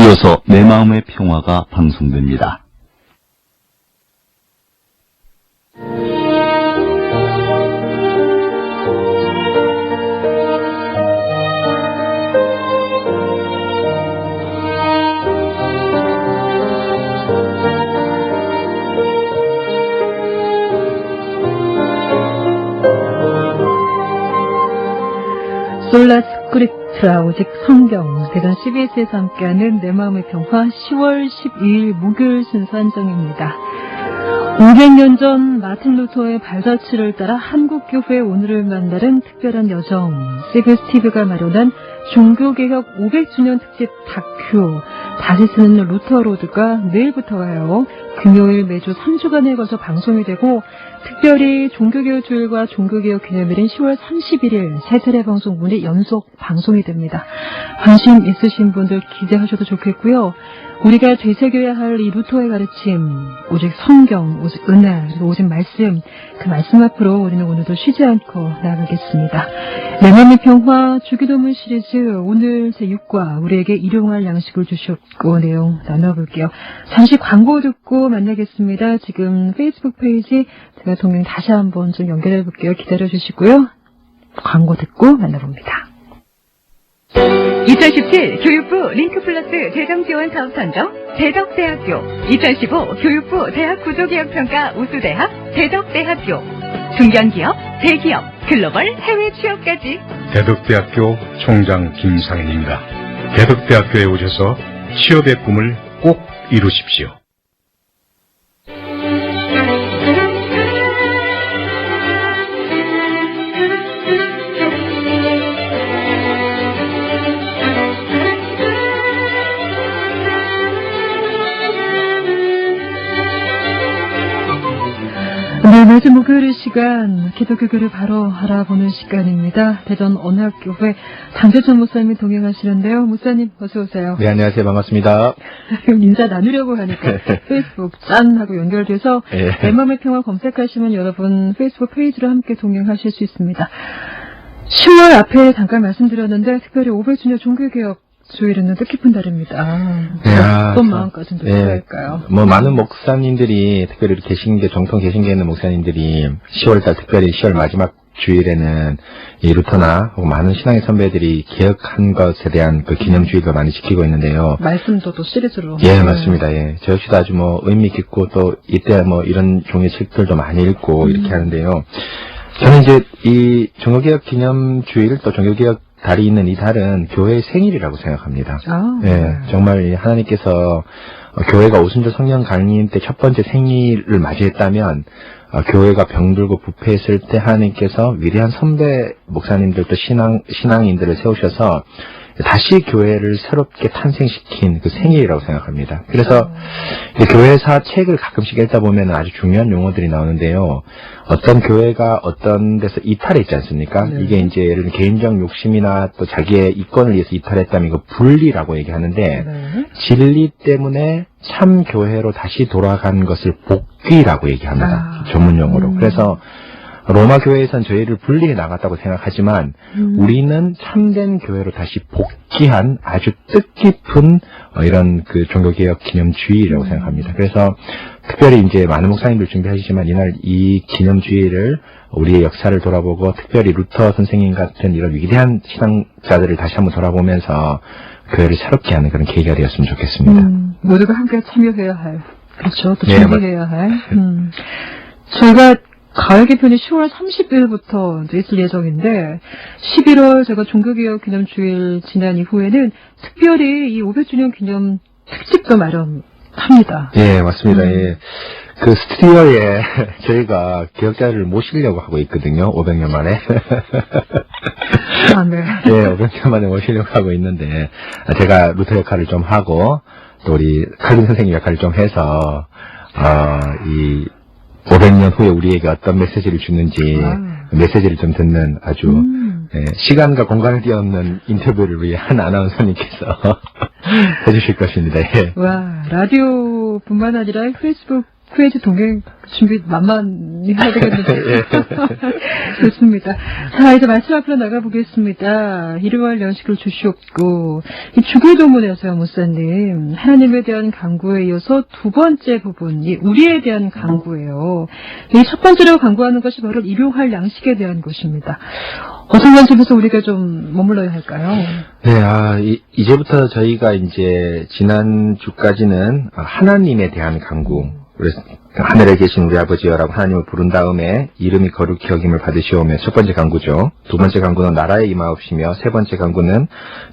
이어서 내 마음의 평화가 방송됩니다. 솔라 스크립 트라 오직 성경 대전 CBS에서 함께하는 내 마음의 평화 10월 12일 목요일 순서 한정입니다. 500년 전 마틴 루터의 발자취를 따라 한국교회의 오늘을 만나는 특별한 여정 세그 스티브가 마련한 종교개혁 500주년 특집 다큐 다시 쓰는 루터 로드가 내일부터 가요. 금요일 매주 3주간에 걸쳐 방송이 되고 특별히 종교개혁 주일과 종교개혁 기념일인 10월 31일 세 차례 방송 문이 연속 방송이 됩니다. 관심 있으신 분들 기대하셔도 좋겠고요. 우리가 되새겨야 할 이 루터의 가르침, 오직 성경, 오직 은혜, 그리고 오직 말씀, 그 말씀 앞으로 우리는 오늘도 쉬지 않고 나가겠습니다. 내 맘의 평화 주기도문 시리즈 오늘 제6과 우리에게 일용할 양식을 주셨고 내용 나눠볼게요. 잠시 광고 듣고 만나겠습니다. 지금 페이스북 페이지 제가 동행 다시 한번 좀 연결해 볼게요. 기다려 주시고요. 광고 듣고 만나봅니다. 2017 교육부 링크 플러스 재정 지원 사업 선정 대덕대학교 2015 교육부 대학 구조개혁평가 우수대학 대덕대학교 중견기업, 대기업, 글로벌 해외 취업까지 대덕대학교 총장 김상인입니다. 대덕대학교에 오셔서 취업의 꿈을 꼭 이루십시오. 네, 매주 목요일 시간 기독교교를 바로 알아보는 시간입니다. 대전 언학교회 장재천 목사님이 동행하시는데요. 목사님 어서 오세요. 네, 안녕하세요. 반갑습니다. 인사 나누려고 하니까 페이스북 짠 하고 연결돼서 예. 내 맘의 평화 검색하시면 여러분 페이스북 페이지로 함께 동행하실 수 있습니다. 10월 앞에 잠깐 말씀드렸는데 특별히 500주년 종교개혁 주일은 뜻깊은 달입니다. 네, 아, 어떤 참. 마음까지는 예. 들어갈까요? 뭐 많은 목사님들이 특별히 이렇게 개신계 정통 개신계에 있는 목사님들이 10월달 특별히 10월 마지막 주일에는 이 루터나 많은 신앙의 선배들이 개혁한 것에 대한 그 기념주일도 많이 지키고 있는데요. 말씀도 또 시리즈로. 예, 맞습니다. 예. 저 역시도 아주 뭐 의미 깊고 또 이때 뭐 이런 종의 책들도 많이 읽고 이렇게 하는데요. 저는 이제 이 종교개혁 기념주일 또 종교개혁 달이 있는 이 달은 교회의 생일이라고 생각합니다. 아, 예, 정말 이 하나님께서 어, 교회가 오순절 성령 강림 때 첫 번째 생일을 맞이했다면 어, 교회가 병들고 부패했을 때 하나님께서 위대한 선배 목사님들 또 신앙 신앙인들을 세우셔서 다시 교회를 새롭게 탄생시킨 그 생일이라고 생각합니다. 그래서 이 교회사 책을 가끔씩 읽다 보면 아주 중요한 용어들이 나오는데요. 어떤 교회가 어떤 데서 이탈해 있지 않습니까? 네. 이게 이제 예를 들면 개인적 욕심이나 또 자기의 이권을 위해서 이탈했다면 이거 분리라고 얘기하는데 네. 진리 때문에 참 교회로 다시 돌아간 것을 복귀라고 얘기합니다. 아. 전문 용어로. 음. 그래서 로마 교회에선 저희를 분리해 나갔다고 생각하지만 음. 우리는 참된 교회로 다시 복귀한 아주 뜻깊은 어, 이런 그 종교개혁 기념주의라고 음. 생각합니다. 그래서 특별히 이제 많은 목사님들 준비하시지만 이날 이 기념주의를 우리의 역사를 돌아보고 특별히 루터 선생님 같은 이런 위대한 신앙자들을 다시 한번 돌아보면서 교회를 새롭게 하는 그런 계기가 되었으면 좋겠습니다. 음, 모두가 함께 참여해야 할, 그렇죠. 또 네, 준비해야 할. 음. 저희가 가을 개편이 10월 30일부터 이제 있을 예정인데, 11월 제가 종교개혁 기념 주일 지난 이후에는 특별히 이 500주년 기념 특집도 마련합니다. 예, 맞습니다. 음. 예. 그 스튜디오에 저희가 기억자를 모시려고 하고 있거든요. 500년 만에. 아, 네. 예, 500년 만에 모시려고 하고 있는데, 아, 제가 루터 역할을 좀 하고, 또 우리 칼빈 선생님 역할을 좀 해서, 어, 이 500년 후에 우리에게 어떤 메시지를 주는지, 아. 그 메시지를 좀 듣는 아주, 음. 예, 시간과 공간을 뛰어넘는 인터뷰를 위해 한 아나운서님께서 해주실 것입니다. 예. 와, 라디오뿐만 아니라 페이스북 후에지 동행 준비 만만히 해야 되겠는데. 예. 좋습니다. 자, 이제 말씀 앞으로 나가보겠습니다. 일요일 연식을 주시옵고, 이 주기도문에서요, 목사님. 하나님에 대한 강구에 이어서 두 번째 부분이 우리에 대한 강구예요. 이 첫 번째로 강구하는 것이 바로 일용할 양식에 대한 것입니다. 어떤 관점에서 우리가 좀 머물러야 할까요? 네, 아, 이, 이제부터 저희가 이제 지난주까지는 하나님에 대한 강구, 그래서 하늘에 계신 우리 아버지여라고 하나님을 부른 다음에 이름이 거룩히 여김을 받으시오며 첫 번째 강구죠. 두 번째 강구는 나라에 임하옵시며 세 번째 강구는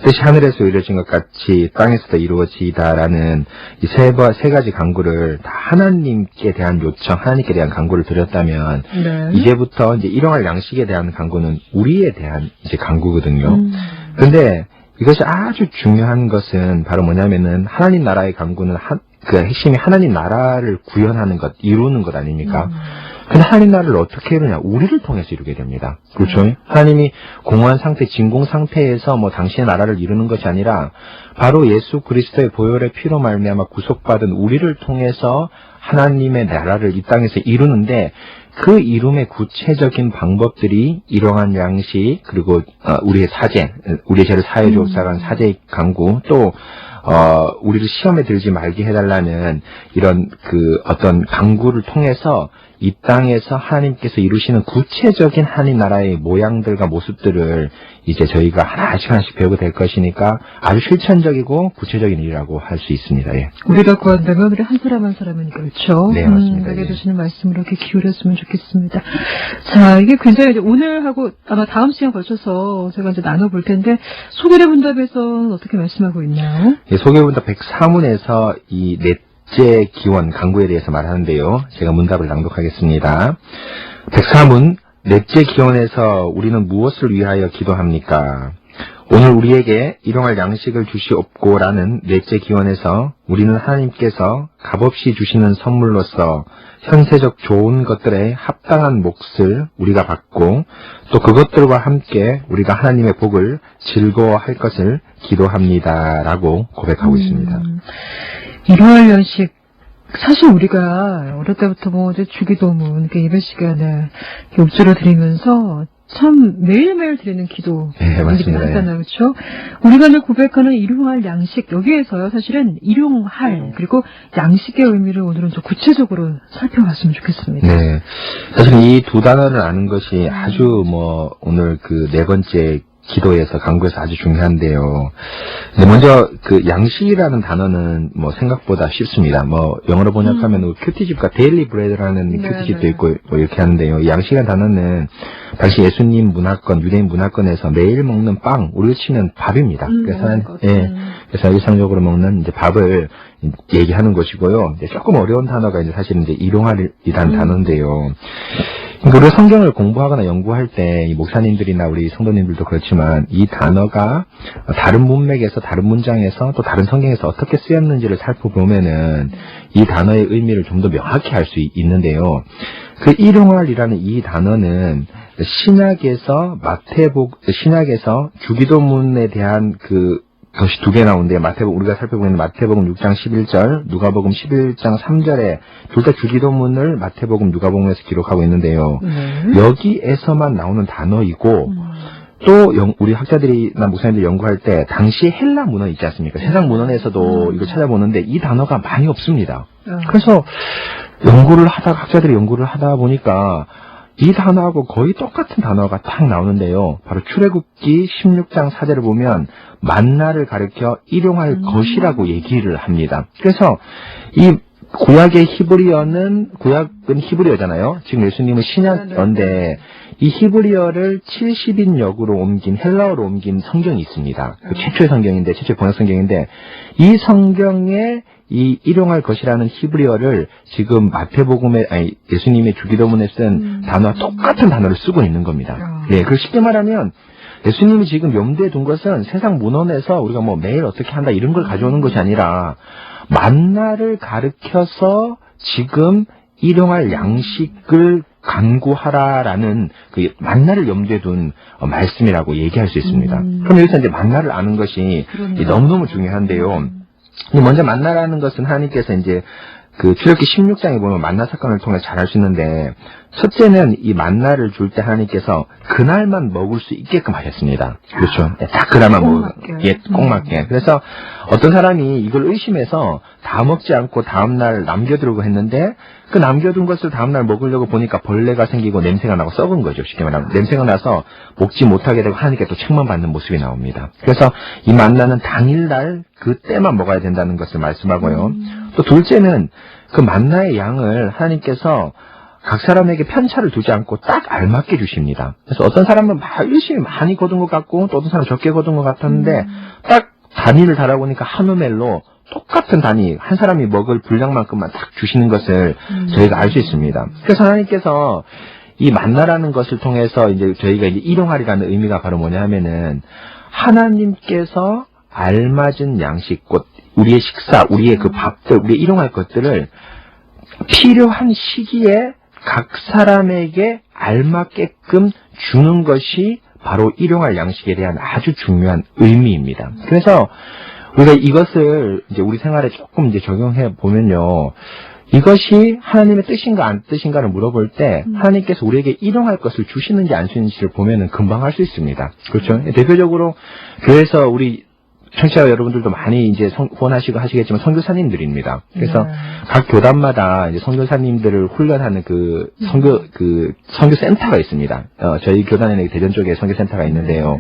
뜻이 하늘에서 이루어진 것 같이 땅에서도 이루어지다라는 이 세 세 가지 강구를 다 하나님께 대한 요청, 하나님께 대한 강구를 드렸다면 네. 이제부터 이제 일용할 양식에 대한 강구는 우리에 대한 이제 강구거든요. 음. 근데 이것이 아주 중요한 것은 바로 뭐냐면은 하나님 나라의 강구는 한, 그 핵심이 하나님 나라를 구현하는 것, 이루는 것 아닙니까? 근데 하나님 나라를 어떻게 이루냐? 우리를 통해서 이루게 됩니다. 그렇죠? 하나님이 공허한 상태, 진공 상태에서 뭐 당신의 나라를 이루는 것이 아니라 바로 예수 그리스도의 보혈의 피로 말미암아 구속받은 우리를 통해서 하나님의 나라를 이 땅에서 이루는데 그 이름의 구체적인 방법들이 이러한 양식 그리고 어, 우리의 사제, 우리의 죄를 사해 주옵사간 사제의 강구 또 어, 우리를 시험에 들지 말게 해달라는 이런 그 어떤 강구를 통해서 이 땅에서 하나님께서 이루시는 구체적인 하나님 나라의 모양들과 모습들을 이제 저희가 하나씩 하나씩 배우게 될 것이니까 아주 실천적이고 구체적인 일이라고 할 수 있습니다. 예. 우리가 구한 다면 우리 한 사람 한 사람은 그렇죠. 네, 맞습니다. 음, 예. 주시는 말씀으로 이렇게 기울였으면 좋겠습니다. 자, 이게 굉장히 이제 오늘 하고 아마 다음 시간 걸쳐서 제가 이제 나눠볼 텐데 소개를 분답에서는 어떻게 말씀하고 있나요? 예, 소개문답 104문에서 이넷 째 기원 강구에 대해서 말하는데요. 제가 문답을 낭독하겠습니다. 104문 넷째 기원에서 우리는 무엇을 위하여 기도합니까? 오늘 우리에게 일용할 양식을 주시옵고라는 넷째 기원에서 우리는 하나님께서 값없이 주시는 선물로서 현세적 좋은 것들에 합당한 몫을 우리가 받고 또 그것들과 함께 우리가 하나님의 복을 즐거워할 것을 기도합니다라고 고백하고 있습니다. 음, 일요일 연식 사실 우리가 어릴 때부터 뭐 이제 주기도문 이렇게 예배 시간에 욕조를 드리면서 참 매일매일 드리는 기도 네, 맞습니다. 하잖아요, 그렇죠? 우리가 이제 고백하는 일용할 양식 여기에서요 사실은 일용할 그리고 양식의 의미를 오늘은 좀 구체적으로 살펴봤으면 좋겠습니다. 네. 사실 이 두 단어를 아는 것이 아주 뭐 오늘 그 네 번째 기도에서 강구에서 아주 중요한데요. 근데 먼저 그 양식이라는 단어는 뭐 생각보다 쉽습니다. 뭐 영어로 번역하면 큐티집과 데일리 브레드라는 네, 큐티집도 네. 있고 뭐 이렇게 하는데요. 이 양식이라는 단어는 당시 예수님 문화권, 유대인 문화권에서 매일 먹는 빵, 우리로 치면 밥입니다. 음, 그래서 한-. 예. 음. 그래서 일상적으로 먹는 이제 밥을 얘기하는 것이고요. 이제 조금 어려운 단어가 이제 사실 이제 일용할이라는 음. 단어인데요. 우리가 성경을 공부하거나 연구할 때이 목사님들이나 우리 성도님들도 그렇지만 이 단어가 다른 문맥에서 다른 문장에서 또 다른 성경에서 어떻게 쓰였는지를 살펴보면은 이 단어의 의미를 좀 더 명확히 알 수 있는데요. 그 일용할이라는 이 단어는 신약에서 마태복 신약에서 주기도문에 대한 그 것이 두개 나오는데 마태복 우리가 살펴보고 있는 마태복음 6장 11절, 누가복음 11장 3절에 둘 다 주기도문을 마태복음 누가복음에서 기록하고 있는데요. 네. 여기에서만 나오는 단어이고 음. 또 영- 우리 학자들이나 목사님들 연구할 때 당시 헬라 문헌 있지 않습니까? 세상 문헌에서도 음. 이걸 찾아보는데 이 단어가 많이 없습니다. 어. 그래서 연구를 하다 학자들이 연구를 하다 보니까 이 단어하고 거의 똑같은 단어가 딱 나오는데요. 바로 출애굽기 16장 4절을 보면 만나를 가리켜 일용할 음. 것이라고 얘기를 합니다. 그래서 이 구약의 히브리어는 구약은 히브리어잖아요. 지금 예수님은 신약어인데 이 히브리어를 70인 역으로 옮긴 헬라어로 옮긴 성경이 있습니다. 그 최초의 성경인데 최초의 번역 성경인데 이 성경에 이 일용할 것이라는 히브리어를 지금 마태복음에 아니 예수님의 주기도문에 쓴 음. 단어와 똑같은 단어를 쓰고 있는 겁니다. 아. 예, 그 쉽게 말하면 예수님이 지금 염두에 둔 것은 세상 문헌에서 우리가 뭐 매일 어떻게 한다 이런 걸 가져오는 것이 아니라 만나를 가르켜서 지금 일용할 양식을 간구하라라는 그 만나를 염두에 둔 어, 말씀이라고 얘기할 수 있습니다. 음. 그럼 여기서 이제 만나를 아는 것이 너무너무 중요한데요. 음. 이 먼저 만나라는 것은 하나님께서 이제 그 출애굽기 16장에 보면 만나 사건을 통해 잘 알 수 있는데 첫째는 이 만나를 줄 때 하나님께서 그날만 먹을 수 있게끔 하셨습니다. 그렇죠. 예, 딱 그날만 꼭 먹을 맞게. 예, 꼭 맞게. 그래서 어떤 사람이 이걸 의심해서 다 먹지 않고 다음날 남겨두려고 했는데 그 남겨둔 것을 다음날 먹으려고 보니까 벌레가 생기고 냄새가 나고 썩은 거죠. 쉽게 말하면. 냄새가 나서 먹지 못하게 되고 하나님께 또 책만 받는 모습이 나옵니다. 그래서 이 만나는 당일날 그때만 먹어야 된다는 것을 말씀하고요. 또 둘째는 그 만나의 양을 하나님께서 각 사람에게 편차를 두지 않고 딱 알맞게 주십니다. 그래서 어떤 사람은 막 열심히 많이 거둔 것 같고 또 어떤 사람은 적게 거둔 것 같았는데 딱 단위를 달아보니까 한 오멜로 똑같은 단위 한 사람이 먹을 분량만큼만 딱 주시는 것을 저희가 알 수 있습니다. 그래서 하나님께서 이 만나라는 것을 통해서 이제 저희가 이제 일용하리라는 의미가 바로 뭐냐 하면은 하나님께서 알맞은 양식, 곧 우리의 식사, 우리의 그 밥들, 우리의 일용할 것들을 필요한 시기에 각 사람에게 알맞게끔 주는 것이 바로 일용할 양식에 대한 아주 중요한 의미입니다. 그래서 우리가 이것을 이제 우리 생활에 조금 이제 적용해 보면요. 이것이 하나님의 뜻인가 안 뜻인가를 물어볼 때 하나님께서 우리에게 일용할 것을 주시는지 안 주시는지를 보면은 금방 알수 있습니다. 그렇죠? 대표적으로 교회에서 우리 청취자 여러분들도 많이 이제 성- 후원하시고 하시겠지만 선교사님들입니다. 그래서 네. 각 교단마다 이제 선교사님들을 훈련하는 그 선교 그 선교 센터가 있습니다. 어, 저희 교단에는 대전 쪽에 선교 센터가 있는데요.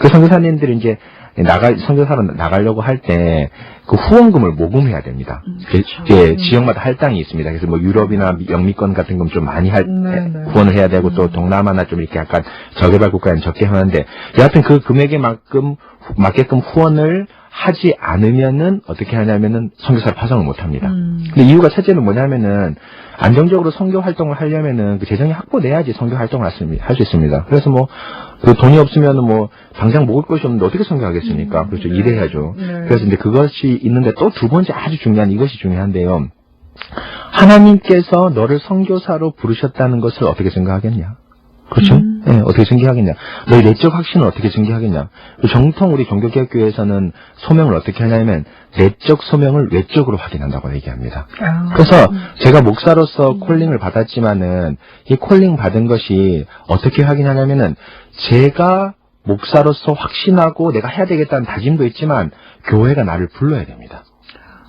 그 선교사님들이 이제 나가 선교사로 나가려고 할 때 그 후원금을 모금해야 됩니다. 그- 예, 지역마다 할당이 있습니다. 그래서 뭐 유럽이나 영미권 같은 건 좀 많이 할 네, 네. 후원을 해야 되고 또 동남아나 좀 이렇게 약간 저개발 국가에는 적게 하는데 여하튼 그 금액에 만큼 맞게끔 후원을 하지 않으면은 어떻게 하냐면은 선교사를 파송을 못 합니다. 음. 근데 이유가 첫째는 뭐냐면은 안정적으로 선교 활동을 하려면은 그 재정이 확보돼야지 선교 활동을 할 수 있습니다. 그래서 뭐 그 돈이 없으면은 뭐 당장 먹을 것이 없는데 어떻게 선교하겠습니까? 그렇죠. 일해야죠. 네. 그래서 이제 그것이 있는데 또 두 번째 아주 중요한 이것이 중요한데요. 하나님께서 너를 선교사로 부르셨다는 것을 어떻게 생각하겠냐? 그렇죠? 음. 예, 어떻게 증기하겠냐? 너의 내적 확신을 어떻게 증기하겠냐? 정통 우리 종교개혁교회에서는 소명을 어떻게 하냐면 내적 소명을 외적으로 확인한다고 얘기합니다. 아. 그래서 제가 목사로서 콜링을 받았지만은 이 콜링 받은 것이 어떻게 확인하냐면은 제가 목사로서 확신하고 내가 해야 되겠다는 다짐도 있지만 교회가 나를 불러야 됩니다.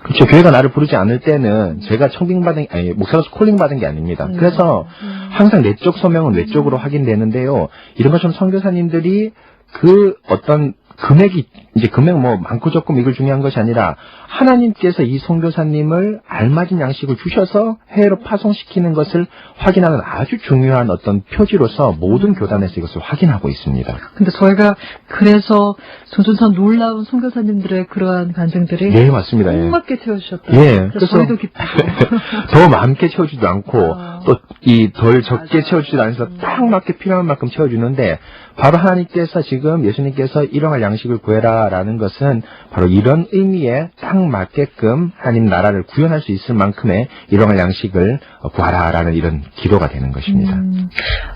그렇죠. 교회가 나를 부르지 않을 때는 제가 청빙받은 아니 목사로서 콜링 받은 게 아닙니다. 그래서 항상 내적 소명은 외적으로 확인되는데요. 이런 것처럼 선교사님들이 그 어떤 금액이 이제 금액 뭐 많고 적고 이걸 중요한 것이 아니라 하나님께서 이 선교사님을 알맞은 양식을 주셔서 해외로 파송시키는 것을 확인하는 아주 중요한 어떤 표지로서 모든 교단에서 이것을 확인하고 있습니다. 근데 저희가 그래서 조준선 놀라운 선교사님들의 그러한 간증들이 네 맞습니다. 예. 콩맞게 채워주셨다. 예, 그래서 그래서- 저희도 기쁘고. 더 많게 채워주지도 않고 아. 또이 덜 적게 맞아요. 채워주지도 않아서 딱 맞게 필요한 만큼 채워주는데 바로 하나님께서 지금 예수님께서 일용할 양식을 구해라 라는 것은 바로 이런 의미에 딱 맞게끔 하나님 나라를 구현할 수 있을 만큼의 일용할 양식을 구하라라는 이런 기도가 되는 것입니다. 음,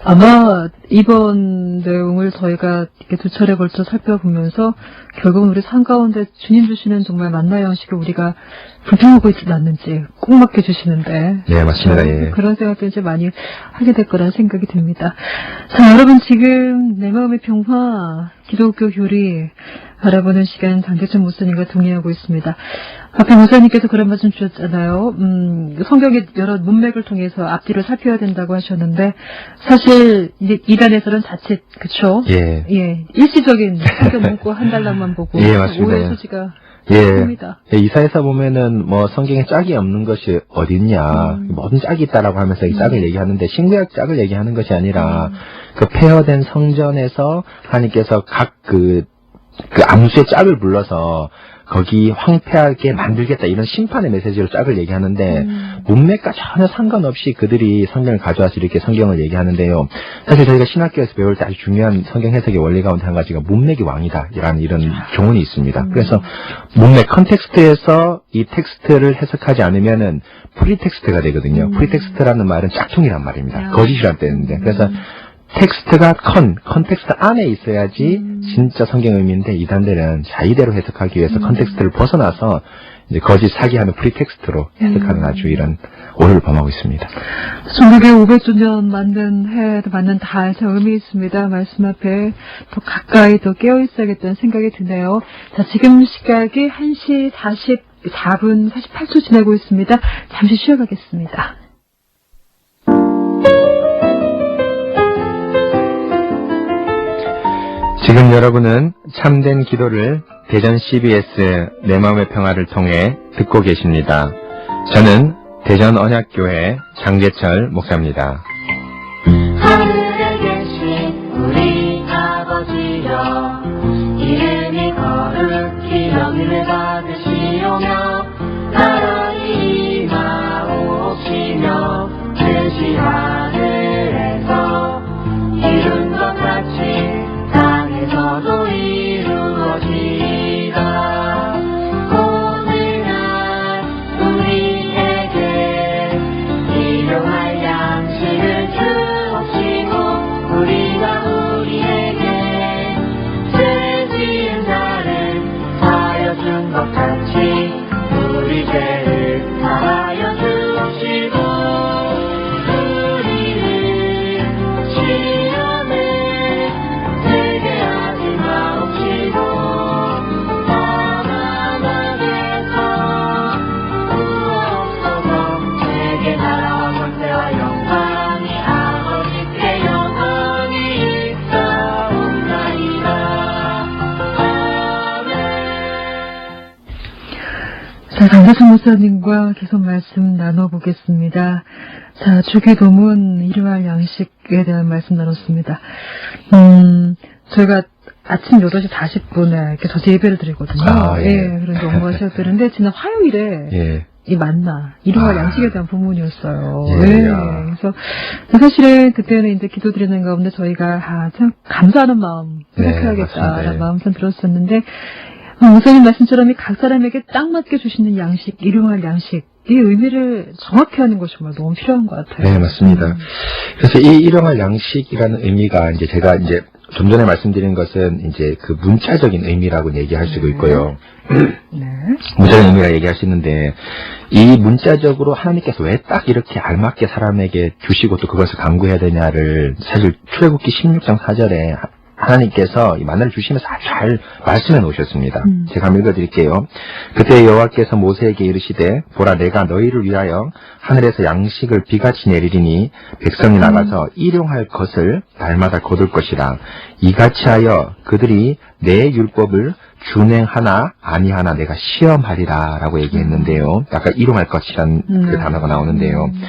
아마 이번 내용을 저희가 두 차례 걸쳐 살펴보면서 결국은 우리 삶 가운데 주님 주시는 정말 만나 양식을 우리가 불평하고 있지는 않는지 꼭 맡겨 주시는데 네 맞습니다. 예. 그런 생각도 이제 많이 하게 될 거라는 생각이 듭니다. 자, 여러분 지금 내 마음의 평화 기독교 교리 바라보는 시간 장대천 목사님과 동의하고 있습니다. 앞에 목사님께서 그런 말씀 주셨잖아요. 음, 성경의 여러 문맥을 통해서 앞뒤를 살펴야 된다고 하셨는데 사실 이제 이단에서는 자칫 그쵸? 예. 예, 일시적인 성경 문구 한 달락만 보고 예. 오해 소지가 예. 예, 이사에서 보면은 뭐 성경에 짝이 없는 것이 어딨냐 음. 모든 짝이 있다라고 하면서 이 짝을 얘기하는데 신구약 짝을 얘기하는 것이 아니라 음. 그 폐허된 성전에서 하나님께서 각그 그 암수의 짝을 불러서 거기 황폐하게 만들겠다 이런 심판의 메시지로 짝을 얘기하는데 음. 문맥과 전혀 상관없이 그들이 성경을 가져와서 이렇게 성경을 얘기하는데요. 사실 저희가 신학교에서 배울 때 아주 중요한 성경 해석의 원리 가운데 한 가지가 문맥이 왕이다라는 이런 교훈이 있습니다. 그래서 문맥 컨텍스트에서 이 텍스트를 해석하지 않으면은 프리텍스트가 되거든요. 음. 프리텍스트라는 말은 짝퉁이란 말입니다. 야. 거짓이란 뜻인데. 그래서 텍스트가 컨, 컨텍스트 안에 있어야지 음. 진짜 성경 의미인데 이단들은 자의대로 해석하기 위해서 음. 컨텍스트를 벗어나서 이제 거짓 사기하는 프리텍스트로 해석하는 음. 아주 이런 오류를 범하고 있습니다. 중국의 500주년 만든 해도 맞는 달 참 의미 있습니다. 말씀 앞에 더 가까이 더 깨어 있어야겠다는 생각이 드네요. 자, 지금 시각이 1시 44분 48초 지나고 있습니다. 잠시 쉬어가겠습니다. 지금 여러분은 참된 기도를 대전 CBS 내 마음의 평화를 통해 듣고 계십니다. 저는 대전 언약교회 장재철 목사입니다. 우리 아버지여 이름이 거룩히 여김을 받 강대성 목사님과 계속 말씀 나눠보겠습니다. 자, 주기도문 일요일 양식에 대한 말씀 나눴습니다. 음, 저희가 아침 8시 40분에 이렇게 저지 예배를 드리거든요. 아, 예. 그런데 업무가 시작되는데, 지난 화요일에 예. 이 만나, 일요일 아. 양식에 대한 부문이었어요. 예, 네. 야. 그래서 사실은 그때는 이제 기도 드리는 가운데 저희가 아, 참 감사하는 마음 네, 생각해야겠다라는. 예. 마음 참 들었었는데 어, 목사님 말씀처럼 이 각 사람에게 딱 맞게 주시는 양식, 일용할 양식 이 의미를 정확히 하는 것이 정말 너무 필요한 것 같아요. 네, 맞습니다. 음. 그래서 이 일용할 양식이라는 의미가 이제 제가 이제 좀 전에 말씀드린 것은 이제 그 문자적인 의미라고 얘기할 수도 있고요. 네. 문자적인 의미라 얘기할 수 있는데 이 문자적으로 하나님께서 왜 딱 이렇게 알맞게 사람에게 주시고 또 그것을 강구해야 되냐를 사실 출애굽기 16장 4절에 하나님께서 이 만나를 주시면서 아주 잘 말씀해 놓으셨습니다. 음. 제가 한번 읽어드릴게요. 그때 여호와께서 모세에게 이르시되 보라 내가 너희를 위하여 하늘에서 양식을 비같이 내리리니 백성이 나가서 일용할 것을 날마다 거둘 것이라 이같이 하여 그들이 내 율법을 준행하나 아니하나 내가 시험하리라 라고 얘기했는데요. 아까 일용할 것이란 그 음. 단어가 나오는데요. 음.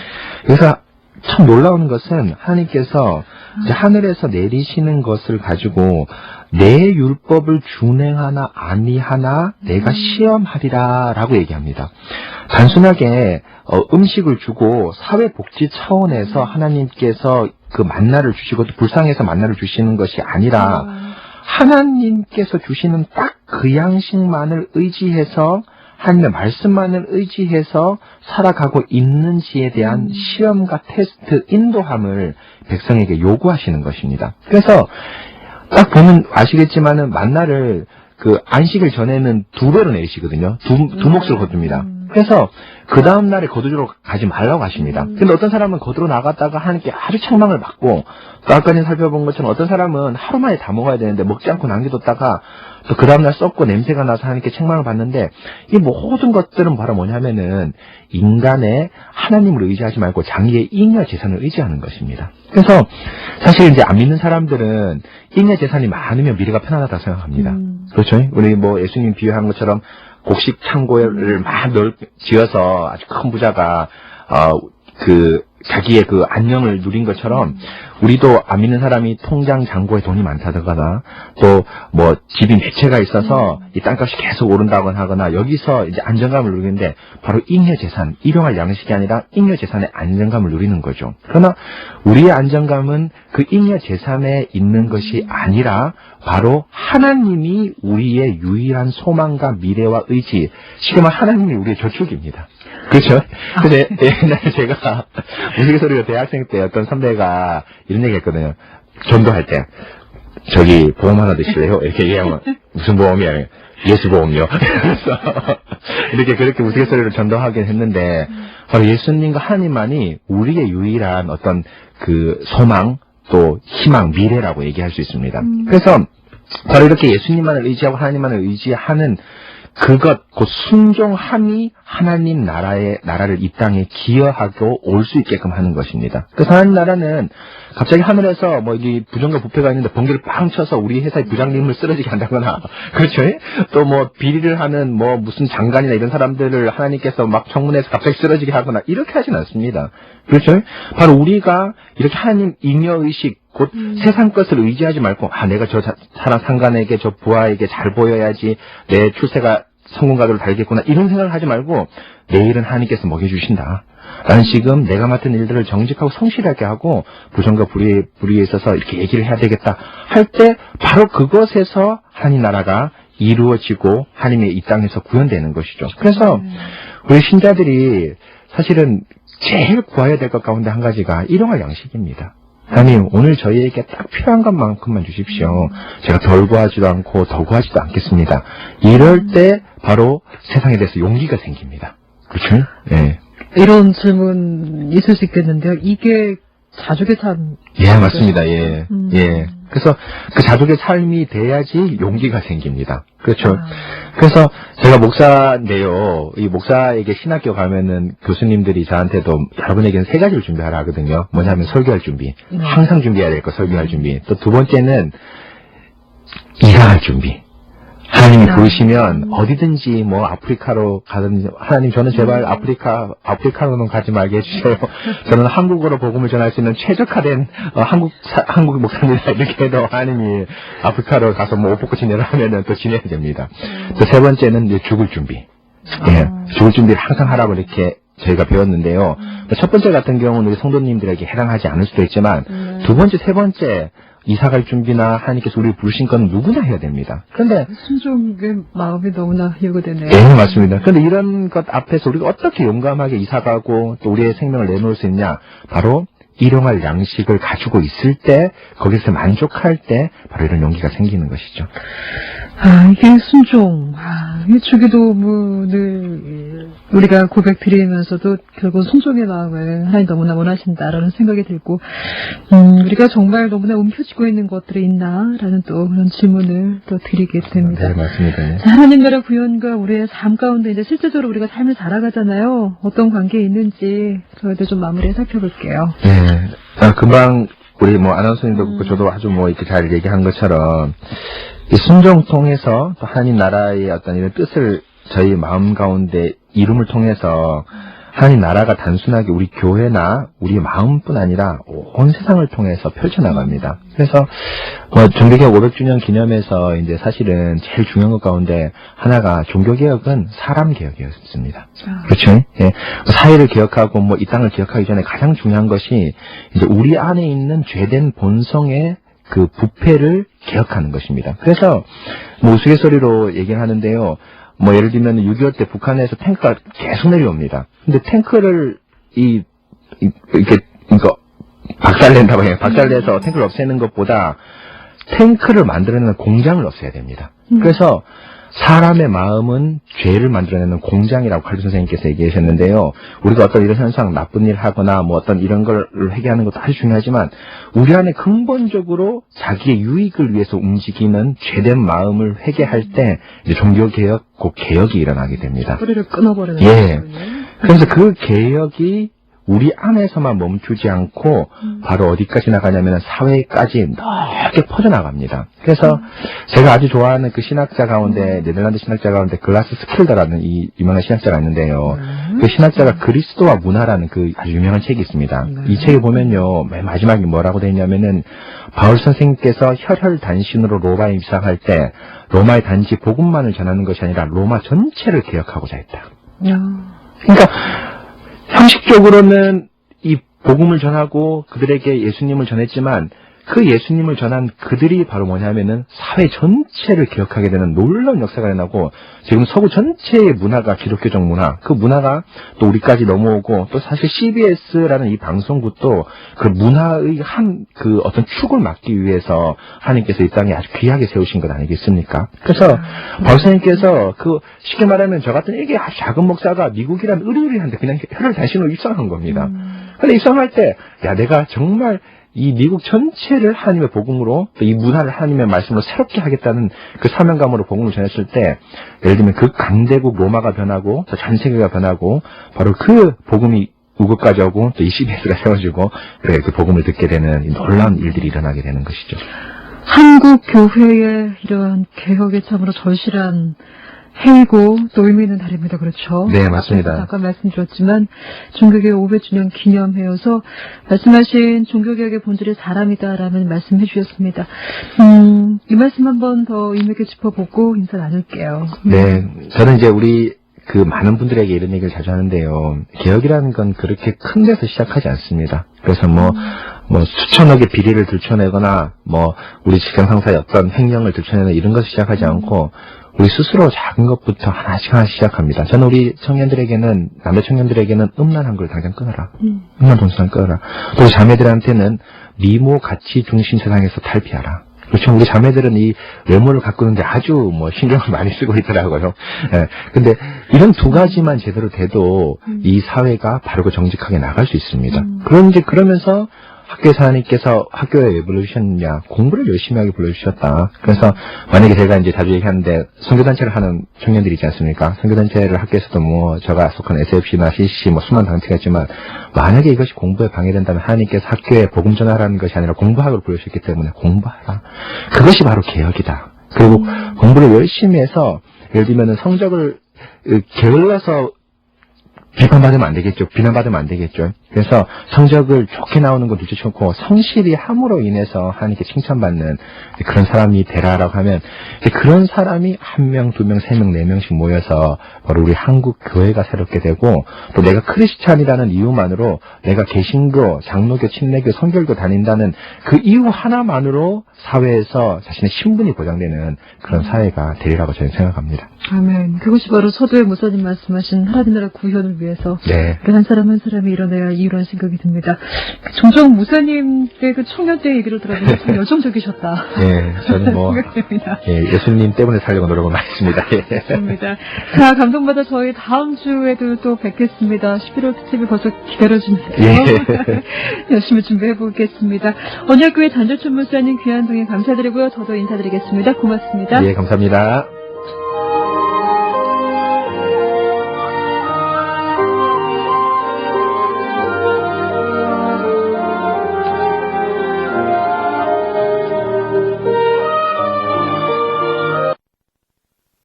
그래서 참 놀라운 것은 하나님께서 이제 하늘에서 내리시는 것을 가지고 내 율법을 준행하나 아니하나 내가 시험하리라 라고 얘기합니다. 단순하게 어, 음식을 주고 사회복지 차원에서 하나님께서 그 만나를 주시고 또 불쌍해서 만나를 주시는 것이 아니라 하나님께서 주시는 딱 그 양식만을 의지해서 하나님의 말씀만을 의지해서 살아가고 있는지에 대한 시험과 테스트, 인도함을 백성에게 요구하시는 것입니다. 그래서 딱 보면 아시겠지만은 만나를 그 안식일 전에는 두 배로 내리시거든요. 두, 두 몫을 거둡니다. 그래서 그 다음 날에 거두주러 가지 말라고 하십니다. 근데 어떤 사람은 거두러 나갔다가 하나님께 아주 책망을 받고 또 아까 전에 살펴본 것처럼 어떤 사람은 하루 만에 다 먹어야 되는데 먹지 않고 남겨뒀다가 또 그 다음날 썩고 냄새가 나서 하나님께 책망을 받는데 이 모든 것들은 바로 뭐냐면은 인간의 하나님을 의지하지 말고 장의의 잉여 재산을 의지하는 것입니다. 그래서 사실 이제 안 믿는 사람들은 잉여 재산이 많으면 미래가 편안하다고 생각합니다. 음. 그렇죠? 우리 뭐 예수님 비유한 것처럼 곡식 창고를 막 넓, 지어서 아주 큰 부자가, 어, 그, 자기의 그 안녕을 누린 것처럼, 우리도 안 믿는 사람이 통장 잔고에 돈이 많다거나, 또 뭐 집이 몇 채가 있어서 이 땅값이 계속 오른다거나 하거나, 여기서 이제 안정감을 누리는데, 바로 잉여 재산, 일용할 양식이 아니라 잉여 재산의 안정감을 누리는 거죠. 그러나, 우리의 안정감은 그 잉여 재산에 있는 것이 아니라, 바로 하나님이 우리의 유일한 소망과 미래와 의지, 지금 하나님이 우리의 저축입니다. 그렇죠? 그래서 옛날에 제가 우스갯소리로 대학생 때 어떤 선배가 이런 얘기 했거든요. 전도할 때 저기 보험 하나 드실래요? 이렇게 얘기하면 무슨 보험이야? 예수 보험이요. 그래서 이렇게 그렇게 우스갯소리로 전도하긴 했는데 바로 예수님과 하나님만이 우리의 유일한 어떤 그 소망 또 희망 미래라고 얘기할 수 있습니다. 그래서 바로 이렇게 예수님만을 의지하고 하나님만을 의지하는 그것, 그 순종함이 하나님 나라의, 나라를 이 땅에 기여하고 올 수 있게끔 하는 것입니다. 그래서 하나님 나라는 갑자기 하늘에서 뭐이 부정과 부패가 있는데 번개를 빵 쳐서 우리 회사의 부장님을 쓰러지게 한다거나, 그렇죠? 또 뭐 비리를 하는 뭐 무슨 장관이나 이런 사람들을 하나님께서 막 청문회에서 갑자기 쓰러지게 하거나 이렇게 하진 않습니다. 그렇죠? 바로 우리가 이렇게 하나님 잉여의식, 곧 세상 것을 의지하지 말고, 아, 내가 저 자- 사람 상관에게, 저 부하에게 잘 보여야지, 내 출세가 성공가도를 달겠구나, 이런 생각을 하지 말고, 내일은 하나님께서 먹여주신다. 나는 지금 내가 맡은 일들을 정직하고 성실하게 하고, 부정과 불의에, 불의에 있어서 이렇게 얘기를 해야 되겠다. 할 때, 바로 그것에서 하나님 나라가 이루어지고, 하나님의 이 땅에서 구현되는 것이죠. 그래서, 우리 신자들이 사실은 제일 구해야 될 것 가운데 한 가지가 일용할 양식입니다. 하나님, 오늘 저희에게 딱 필요한 것만큼만 주십시오. 제가 덜 구하지도 않고 더 구하지도 않겠습니다. 이럴 때 바로 세상에 대해서 용기가 생깁니다. 그렇죠? 예. 이런 질문 있을 수 있겠는데요. 이게 자족의 삶. 예, 맞습니다. 예. 음. 예. 그래서 그 자족의 삶이 돼야지 용기가 생깁니다. 그렇죠. 아. 그래서 제가 목사인데요. 이 목사에게 신학교 가면은 교수님들이 저한테도 여러분에게는 세 가지를 준비하라 하거든요. 뭐냐면 설교할 준비. 네. 항상 준비해야 될 거 설교할 준비. 또 두 번째는 일할 준비. 하나님이 아. 부르시면 어디든지 뭐 아프리카로 가든지 하나님 저는 제발 아프리카 아프리카로는 가지 말게 해주세요. 저는 한국어로 복음을 전할 수 있는 최적화된 어, 한국 사- 한국 목사입니다. 이렇게 해도 하나님이 아프리카로 가서 뭐옷 벗고 지내라 하면은 또 지내야 됩니다. 또 세 번째는 이제 죽을 준비. 예, 죽을 준비를 항상 하라고 이렇게 저희가 배웠는데요. 첫 번째 같은 경우는 우리 성도님들에게 해당하지 않을 수도 있지만 두 번째, 세 번째 이사갈 준비나 하나님께서 우리를 부르신 건 누구나 해야 됩니다. 그런데 순종의 마음이 너무나 요구되네요. 예, 맞습니다. 그런데 이런 것 앞에서 우리가 어떻게 용감하게 이사가고 또 우리의 생명을 내놓을 수 있냐? 바로 일용할 양식을 가지고 있을 때, 거기서 만족할 때, 바로 이런 용기가 생기는 것이죠. 아, 이게 순종. 아, 이 주기도문을 우리가 고백 드리면서도 결국 순종의 마음을 하나님 너무나 원하신다라는 생각이 들고, 음, 우리가 정말 너무나 움켜쥐고 있는 것들이 있나라는 또 그런 질문을 또 드리게 됩니다. 네, 맞습니다. 예. 자, 하나님 나라 구현과 우리의 삶 가운데 이제 실제적으로 우리가 삶을 살아가잖아요. 어떤 관계에 있는지 저희도 좀 마무리해 살펴볼게요. 네. 아, 금방 우리 뭐 아나운서님도 그렇고 저도 아주 뭐 이렇게 잘 얘기한 것처럼 이 순종 통해서 또 하나님 나라의 어떤 이런 뜻을 저희 마음 가운데 이름을 통해서 하나님 나라가 단순하게 우리 교회나 우리 마음뿐 아니라 온 세상을 통해서 펼쳐나갑니다. 그래서 뭐 종교개혁 500주년 기념해서 이제 사실은 제일 중요한 것 가운데 하나가 종교개혁은 사람 개혁이었습니다. 그렇죠. 예. 사회를 기억하고 뭐 이 땅을 기억하기 전에 가장 중요한 것이 이제 우리 안에 있는 죄된 본성의 그 부패를 기억하는 것입니다. 그래서 뭐 우스갯소리로 얘기를 하는데요. 뭐 예를 들면 6.25 때 북한에서 탱크가 계속 내려옵니다. 근데 탱크를 이, 이 이렇게 이거 박살낸다고 해요. 박살내서 탱크를 없애는 것보다 탱크를 만들어내는 공장을 없애야 됩니다. 그래서 사람의 마음은 죄를 만들어내는 공장이라고 칼빈 선생님께서 얘기하셨는데요. 우리가 어떤 이런 현상, 나쁜 일 하거나 뭐 어떤 이런 걸 회개하는 것도 아주 중요하지만 우리 안에 근본적으로 자기의 유익을 위해서 움직이는 죄된 마음을 회개할 때 이제 종교 개혁, 곧 개혁이 일어나게 됩니다. 뿌리를 끊어버리는 예. 거군요. 그래서 그 개혁이 우리 안에서만 멈추지 않고 바로 어디까지 나가냐면 사회까지 넓게 퍼져나갑니다. 그래서 제가 아주 좋아하는 그 신학자 가운데 네덜란드 신학자 가운데 글라스 스킬더라는 이 유명한 신학자가 있는데요. 그 신학자가 그리스도와 문화라는 그 아주 유명한 책이 있습니다. 이 책에 보면요. 맨 마지막에 뭐라고 되어 있냐면은 바울 선생님께서 혈혈 단신으로 로마에 입성할 때 로마의 단지 복음만을 전하는 것이 아니라 로마 전체를 개혁하고자 했다. 야. 그러니까 형식적으로는 이 복음을 전하고 그들에게 예수님을 전했지만 그 예수님을 전한 그들이 바로 뭐냐면은 사회 전체를 기억하게 되는 놀라운 역사가 일어나고 지금 서구 전체의 문화가 기독교적 문화, 그 문화가 또 우리까지 넘어오고 또 사실 CBS라는 이 방송국도 그 문화의 한 그 어떤 축을 막기 위해서 하나님께서 이 땅에 아주 귀하게 세우신 것 아니겠습니까? 그래서 박사님께서 그 쉽게 말하면 저 같은 이게 아주 작은 목사가 미국이란 의리의리한데 그냥 혀를 대신으로 입성한 겁니다. 근데 입성할 때, 야, 내가 정말 이 미국 전체를 하나님의 복음으로, 또이 문화를 하나님의 말씀으로 새롭게 하겠다는 그 사명감으로 복음을 전했을 때, 예를 들면 그 강대국 로마가 변하고, 또전 세계가 변하고, 바로 그 복음이 우국까지 오고, 또 이 CBS가 세워지고, 그래, 그 복음을 듣게 되는 이 놀라운 일들이 일어나게 되는 것이죠. 한국 교회의 이런 개혁에 참으로 절실한 해이고 또 의미 있는 달입니다. 그렇죠? 네, 맞습니다. 아까 말씀드렸지만 종교개혁 500주년 기념해여서 말씀하신 종교개혁의 본질이 사람이다라는 말씀해 주셨습니다. 음, 이 말씀 한번 더 의미 있게 짚어보고 인사 나눌게요. 네, 저는 이제 우리 그 많은 분들에게 이런 얘기를 자주 하는데요. 개혁이라는 건 그렇게 큰 데서 시작하지 않습니다. 그래서 뭐, 뭐 수천억의 비리를 들춰내거나 뭐 우리 직장 상사의 어떤 횡령을 들춰내는 이런 것을 시작하지 않고 우리 스스로 작은 것부터 하나씩 하나씩 시작합니다. 저는 우리 청년들에게는 남자 청년들에게는 음란한 걸 당장 끊어라. 음. 음란 동상 끊어라. 또 자매들한테는 미모 가치 중심 세상에서 탈피하라. 그렇죠. 우리 자매들은 이 외모를 가꾸는데 아주 뭐 신경을 많이 쓰고 있더라고요. 예. 근데 이런 두 가지만 제대로 돼도 이 사회가 바르고 정직하게 나갈 수 있습니다. 그런 이제 그러면서 학교에서 하나님께서 학교에 왜 불러주셨느냐 공부를 열심히 하게 불러주셨다. 그래서 만약에 제가 이제 자주 얘기하는데 선교단체를 하는 청년들이 있지 않습니까? 선교단체를 학교에서도 뭐 제가 속한 SFC나 CCC 뭐 수많은 단체가 있지만 만약에 이것이 공부에 방해된다면 하나님께서 학교에 복음 전하라는 것이 아니라 공부학을 부르셨기 때문에 공부하라. 그것이 바로 개혁이다. 그리고 공부를 열심히 해서 예를 들면은 성적을 으, 게을러서 비판받으면 안 되겠죠. 비난받으면 안 되겠죠. 그래서 성적을 좋게 나오는 건 둘째치고 성실히 함으로 인해서 하나님께 칭찬받는 그런 사람이 되라라고 하면 이제 그런 사람이 한 명, 두 명, 세 명, 네 명씩 모여서 바로 우리 한국 교회가 새롭게 되고 또 내가 크리스찬이라는 이유만으로 내가 개신교, 장로교, 침례교, 성결교 다닌다는 그 이유 하나만으로 사회에서 자신의 신분이 보장되는 그런 사회가 되리라고 저는 생각합니다. 아멘. 그것이 바로 서도의 목사님 말씀하신 하나님 나라 구현을 위해서 네. 그 한 사람 한 사람이 일어나야 이런 생각이 듭니다. 종종 목사님의 그 청년 때 얘기를 들어보면 참 여성적이셨다. 예, 저는 뭐, 생각됩니다. 예, 예수님 때문에 살려고 노력을 많이 했습니다. 예. 좋습니다. 자, 감동받아 저희 다음 주에도 또 뵙겠습니다. 11월 특집이 벌써 기다려지는데요. 예. 열심히 준비해 보겠습니다. 언약교회 단절촌 목사님 귀한 동행 감사드리고요. 저도 인사드리겠습니다. 고맙습니다. 예, 감사합니다.